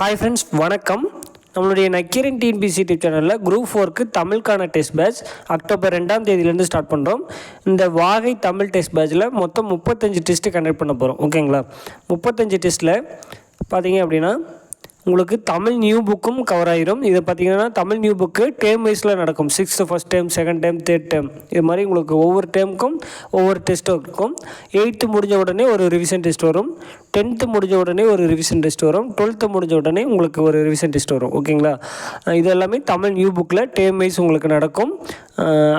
Hi friends வணக்கம். நம்மளுடைய Nakkeeran TNPSC YouTube சேனலில் குரூப் ஃபோருக்கு தமிழுக்கான டெஸ்ட் பேட்ச் அக்டோபர் ரெண்டாம் தேதியிலேருந்து ஸ்டார்ட் பண்ணுறோம் இந்த வாகை தமிழ் டெஸ்ட் பேட்சில் மொத்தம் முப்பத்தஞ்சு டெஸ்ட்டு கண்டக்ட் பண்ண போகிறோம் ஓகேங்களா முப்பத்தஞ்சு டெஸ்ட்டில் பார்த்தீங்க அப்படின்னா உங்களுக்கு தமிழ் நியூ புக்கும் கவர் ஆயிரும். இது பார்த்தீங்கன்னா தமிழ் நியூ புக்கு டேம் வைஸில் நடக்கும். Sixth first time second time third time இது மாதிரி உங்களுக்கு ஒவ்வொரு டேமுக்கும் ஒவ்வொரு டெஸ்ட்டும் இருக்கும். எயித்து முடிஞ்ச உடனே ஒரு ரிவிஷன் டெஸ்ட் வரும். டென்த்து முடிஞ்ச உடனே ஒரு ரிவிஷன் டெஸ்ட் வரும். டுவெல்த்து முடிஞ்ச உடனே உங்களுக்கு ஒரு ரிவிஷன் டெஸ்ட் வரும். ஓகேங்களா? இது எல்லாமே தமிழ் நியூ புக்கில் டேம் வைஸ் உங்களுக்கு நடக்கும்.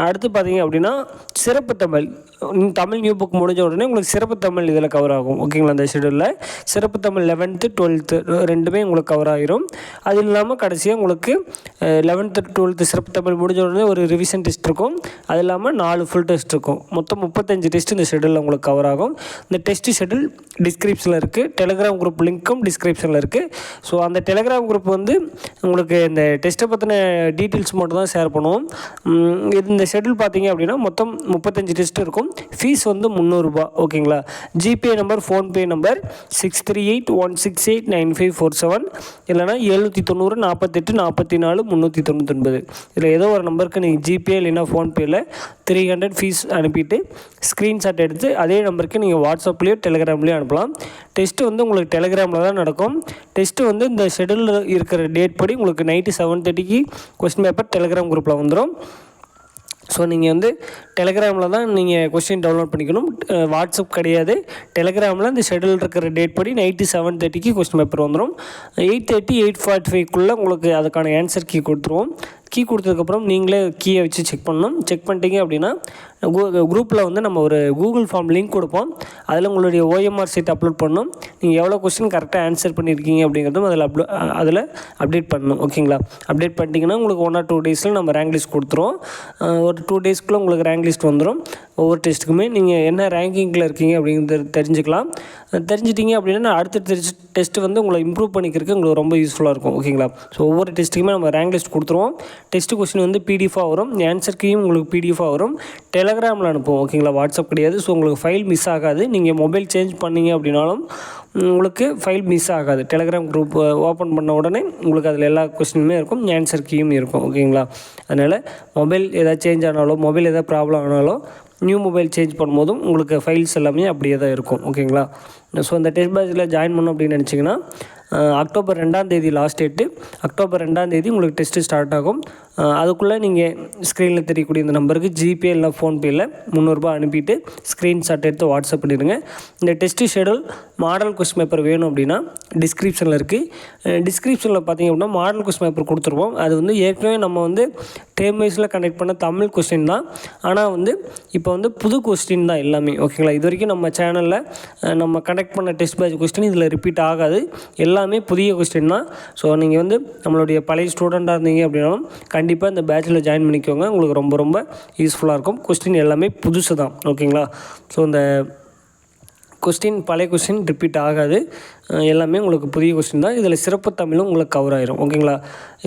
அடுத்து பார்த்தீங்க அப்படின்னா சிறப்பு தமிழ். தமிழ் நியூ புக் முடிஞ்ச உடனே உங்களுக்கு சிறப்பு தமிழ் இதில் கவர் ஆகும். ஓகேங்களா அந்த ஷெடியூலில் சிறப்பு தமிழ் லெவன்த்து டுவெல்த்து ரெண்டுமே உங்களுக்கு கவர் ஆகிரும் அது இல்லாமல் கடைசியாக உங்களுக்கு லெவன்த்து டுவெல்த்து சிறப்பு தமிழ் முடிஞ்ச உடனே ஒரு ரிவிஷன் டெஸ்ட் இருக்கும். அது இல்லாமல் நாலு ஃபுல் டெஸ்ட் இருக்கும். மொத்தம் முப்பத்தஞ்சு டெஸ்ட் இந்த ஷெடியூலில் உங்களுக்கு கவர் ஆகும். இந்த டெஸ்ட் ஷெடியூல் டிஸ்கிரிப்ஷனில் இருக்குது டெலிகிராம் குரூப் லிங்க்கும் டிஸ்கிரிப்ஷனில் இருக்குது ஸோ அந்த டெலிகிராம் குரூப் வந்து உங்களுக்கு இந்த டெஸ்ட்டை பற்றின டீட்டெயில்ஸ் மட்டும் தான் ஷேர் பண்ணுவோம். இந்த ஷெடியூல் பார்த்தீங்க அப்படின்னா மொத்தம் முப்பத்தஞ்சு டெஸ்ட் இருக்கும். ஃபீஸ் வந்து முந்நூறுரூபா ஓகேங்களா GPay number PhonePe number six three eight one six eight nine five four seven இல்லைனா எழுநூற்றி தொண்ணூறு நாற்பத்தெட்டு நாற்பத்தி நாலு முந்நூற்றி தொண்ணூத்தொன்பது. இதில் ஏதோ ஒரு நம்பருக்கு நீங்கள் ஜிபே இல்லைன்னா ஃபோன்பேயில் த்ரீ ஹண்ட்ரட் ஃபீஸ் அனுப்பிட்டு ஸ்க்ரீன்ஷாட் எடுத்து அதே நம்பருக்கு நீங்கள் வாட்ஸ்அப்லேயோ டெலிகிராம்லேயோ அனுப்பலாம். டெஸ்ட்டு வந்து உங்களுக்கு டெலிகிராமில் தான் நடக்கும். டெஸ்ட்டு வந்து இந்த ஷெடியூலில் இருக்கிற டேட் படி உங்களுக்கு நைட்டு செவன் தேர்ட்டிக்கு கொஸ்டின் பேப்பர் டெலிகிராம் குரூப்பில் வந்துடும் ஸோ நீங்கள் வந்து டெலிகிராமில் தான் நீங்கள் கொஸ்டின் டவுன்லோட் பண்ணிக்கணும். வாட்ஸ்அப் கிடையாது. டெலிகிராமில் இந்த ஷெடியூல் இருக்கிற டேட் படி நைட்டு செவன் தேர்ட்டிக்கு கொஸ்டின் பேப்பர் வந்துடும் எயிட் தேர்ட்டி எயிட் ஃபார்ட்டி ஃபைவ்க்குள்ளே உங்களுக்கு அதுக்கான ஆன்சர் கீ கொடுத்துருவோம். கீ கொடுத்ததுக்கப்புறம் நீங்களே கீயை வச்சு செக் பண்ணணும். செக் பண்ணிட்டீங்க அப்படின்னா குரூப்பில் வந்து நம்ம ஒரு கூகுள் ஃபார்ம் லிங்க் கொடுப்போம். அதில் உங்களுடைய ஓஎம்ஆர் சீட் அப்லோட் பண்ணணும். நீங்கள் எவ்வளோ கொஸ்டின் கரெக்டாக ஆன்சர் பண்ணியிருக்கீங்க அப்படிங்கிறதும் அதில் அப்லோ அதில் அப்டேட் பண்ணணும். ஓகேங்களா அப்டேட் பண்ணிட்டீங்கன்னா உங்களுக்கு ஒன் ஆர் டூ டேஸில் நம்ம ரேங்க் லிஸ்ட் கொடுத்துருவோம். ஒரு டூ டேஸ்க்குள்ளே உங்களுக்கு ரேங்க் லிஸ்ட் வந்துடும் ஒவ்வொரு டெஸ்ட்டுக்குமே நீங்கள் என்ன ரேங்கிங்கில் இருக்கீங்க அப்படிங்கிறது தெரிஞ்சுக்கலாம். அஹ் தெரிஞ்சிட்டிங்க அப்படின்னா நான் அடுத்த டெஸ்ட் டெஸ்ட்டு வந்து உங்களை இம்ப்ரூவ் பண்ணிக்கிறதுக்கு உங்களுக்கு ரொம்ப யூஸ்ஃபுல்லாக இருக்கும். ஓகேங்களா ஸோ ஒவ்வொரு டெஸ்ட்டுக்குமே நம்ம ரேங்க் லிஸ்ட் கொடுத்துருவோம். டெஸ்ட்டு கொஸ்டின் வந்து பிடிஎஃபாக வரும். ஆன்சர் கீயும் உங்களுக்கு பிடிஎஃபாக வரும். டெலகிராமில் அனுப்புவோம் ஓகேங்களா வாட்ஸ்அப் கிடையாது. ஸோ உங்களுக்கு ஃபைல் மிஸ் ஆகாது. நீங்கள் மொபைல் சேஞ்ச் பண்ணீங்க அப்படின்னாலும் உங்களுக்கு ஃபைல் மிஸ் ஆகாது. டெலகிராம் குரூப் ஓப்பன் பண்ண உடனே உங்களுக்கு அதில் எல்லா கொஸ்டினுமே இருக்கும். ஆன்சர் கீயும் இருக்கும் ஓகேங்களா அதனால் மொபைல் ஏதாவது சேஞ்ச் ஆனாலோ மொபைல் ஏதாவது ப்ராப்ளம் ஆனாலோ நியூ மொபைல் சேஞ்ச் பண்ணும்போதும் உங்களுக்கு ஃபைல்ஸ் எல்லாமே அப்படியே தான் இருக்கும் ஓகேங்களா ஸோ அந்த டெஸ்ட் பேட்சில் ஜாயின் பண்ணோம் அப்படின்னு நினச்சிங்கன்னா அக்டோபர் ரெண்டாம் தேதி லாஸ்ட் டேட்டு அக்டோபர் ரெண்டாம் தேதி உங்களுக்கு டெஸ்ட்டு ஸ்டார்ட் ஆகும். அதுக்குள்ளே நீங்கள் ஸ்க்ரீனில் தெரியக்கூடிய இந்த நம்பருக்கு ஜிபே இல்லை ஃபோன்பேயில் முந்நூறுரூபா அனுப்பிட்டு ஸ்க்ரீன்ஷாட் எடுத்து வாட்ஸ்அப் பண்ணிடுங்க. இந்த test schedule model question paper வேணும் அப்படின்னா டிஸ்கிரிப்ஷனில் இருக்குது டிஸ்கிரிப்ஷனில் பார்த்தீங்க அப்படின்னா மாடல் கொஸ்டின் பேப்பர் கொடுத்துருவோம். அது வந்து ஏற்கனவே நம்ம வந்து டேம் வைஸில் கண்டக்ட் பண்ண தமிழ் கொஸ்டின் தான். ஆனால் வந்து இப்போ வந்து புது கொஸ்டின் தான் எல்லாமே. ஓகேங்களா இது வரைக்கும் நம்ம சேனலில் நம்ம கண்டக்ட் பண்ண டெஸ்ட் பேட்ச் கொஸ்டின் இதில் ரிப்பீட் ஆகாது. எல்லா எல்லாமே புதிய கொஸ்டின் தான். ஸோ நீங்கள் வந்து நம்மளுடைய பழைய ஸ்டூடெண்ட்டாக இருந்தீங்க அப்படின்னாலும் கண்டிப்பாக இந்த பேட்சில் ஜாயின் பண்ணிக்கோங்க. உங்களுக்கு ரொம்ப ரொம்ப யூஸ்ஃபுல்லாக இருக்கும். கொஸ்டின் எல்லாமே புதுசு தான் ஓகேங்களா ஸோ இந்த கொஸ்டின் பழைய கொஸ்டின் ரிப்பீட் ஆகாது. எல்லாமே உங்களுக்கு புதிய கொஸ்டின் தான். இதில் சிறப்பு தமிழும் உங்களுக்கு கவர் ஆயிரும். ஓகேங்களா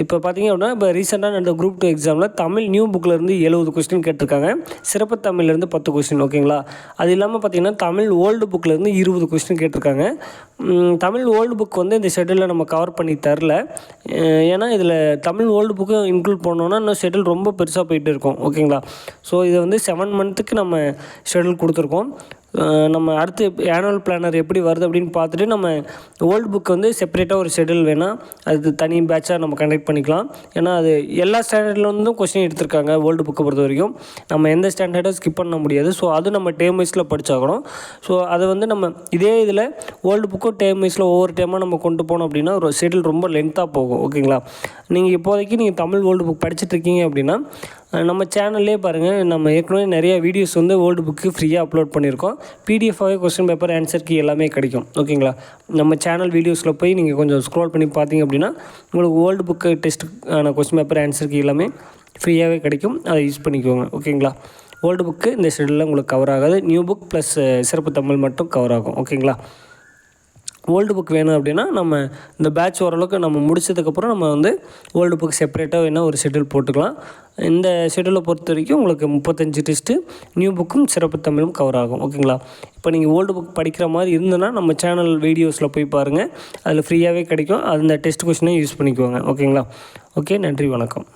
இப்போ பார்த்தீங்க அப்படின்னா இப்போ ரீசெண்டாக நடந்த குரூப் டூ எக்ஸாமில் தமிழ் நியூ புக்கிலேருந்து எழுபது கொஸ்டின் கேட்டிருக்காங்க. சிறப்பு தமிழ்லேருந்து பத்து கொஸ்டின் ஓகேங்களா அது இல்லாமல் பார்த்தீங்கன்னா தமிழ் ஓல்டு புக்கிலேருந்து இருபது கொஸ்டின் கேட்டிருக்காங்க. தமிழ் ஓல்டு புக் வந்து இந்த ஷெடியூலில் நம்ம கவர் பண்ணி தரல. ஏன்னா இதில் தமிழ் ஓல்டு புக்கும் இன்க்ளூட் பண்ணோன்னா இன்னும் ஷெடியூல் ரொம்ப பெருசாக போயிட்டு இருக்கும். ஓகேங்களா ஸோ இதை வந்து செவன் மந்த்துக்கு நம்ம ஷெடியூல் கொடுத்துருக்கோம். நம்ம அடுத்து ஆனுவல் பிளானர் எப்படி வருது அப்படின்னு பார்த்துட்டு நம்ம ஓல்டு புக் வந்து செப்பரேட்டாக ஒரு ஷெடியூல் வேணால் அது தனி பேட்சாக நம்ம கண்டக்ட் பண்ணிக்கலாம். ஏன்னா அது எல்லா ஸ்டாண்டர்ட்லேருந்தும் கொஸ்டின் எடுத்திருக்காங்க ஓல்டு புக்கை பொறுத்த வரைக்கும். நம்ம எந்த ஸ்டாண்டர்டும் ஸ்கிப் பண்ண முடியாது. ஸோ அது நம்ம டேம் வைஸில் படிச்சாகணும். ஸோ அதை வந்து நம்ம இதே இதில் ஓல்டு புக்கும் டேம் வைஸில் ஒவ்வொரு டைமாக நம்ம கொண்டு போனோம் அப்படின்னா ஒரு ஷெடியூல் ரொம்ப லென்த்தாக போகும். ஓகேங்களா நீங்கள் இப்போதைக்கு நீங்கள் தமிழ் ஓல்டு புக் படிச்சுட்டு இருக்கீங்க அப்படின்னா நம்ம சேனல்லே பாருங்கள் நம்ம ஏற்கனவே நிறைய வீடியோஸ் வந்து ஓல்டு புக்கு ஃப்ரீயாக அப்லோட் பண்ணியிருக்கோம். பிடிஎஃபாகவே கொஸ்டின் பேப்பர் ஆன்சர் கீ எல்லாமே கிடைக்கும். ஓகேங்களா நம்ம சேனல் வீடியோஸில் போய் நீங்கள் கொஞ்சம் ஸ்க்ரோல் பண்ணி பார்த்தீங்க அப்படின்னா உங்களுக்கு ஓல்டு புக்கு டெஸ்ட்டுக்கான கொஸ்டின் பேப்பர் ஆன்சர் கீ எல்லாமே ஃப்ரீயாகவே கிடைக்கும். அதை யூஸ் பண்ணிக்கோங்க. ஓகேங்களா ஓல்டு புக்கு இந்த ஷெடியூலில் உங்களுக்கு கவர் ஆகாது. நியூ புக் ப்ளஸ் சிறப்பு தமிழ் மட்டும் கவர் ஆகும். ஓகேங்களா ஓல்டு புக் வேணும் அப்படின்னா நம்ம இந்த பேட்ச் ஓரளவுக்கு நம்ம முடிச்சதுக்கப்புறம் நம்ம வந்து ஓல்டு புக் செப்பரேட்டாக வேணால் ஒரு ஷெட்யூல் போட்டுக்கலாம். இந்த ஷெட்யூலை பொறுத்த வரைக்கும் உங்களுக்கு முப்பத்தஞ்சு டெஸ்ட்டு நியூ புக்கும் சிறப்பு தமிழும் கவர் ஆகும். ஓகேங்களா? இப்போ நீங்கள் ஓல்டு புக் படிக்கிற மாதிரி இருந்ததுன்னா நம்ம சேனல் வீடியோஸில் போய் பாருங்கள் அதில் ஃப்ரீயாகவே கிடைக்கும். அந்த டெஸ்ட் கொஷினே யூஸ் பண்ணிக்குவாங்க ஓகேங்களா? ஓகே நன்றி வணக்கம்.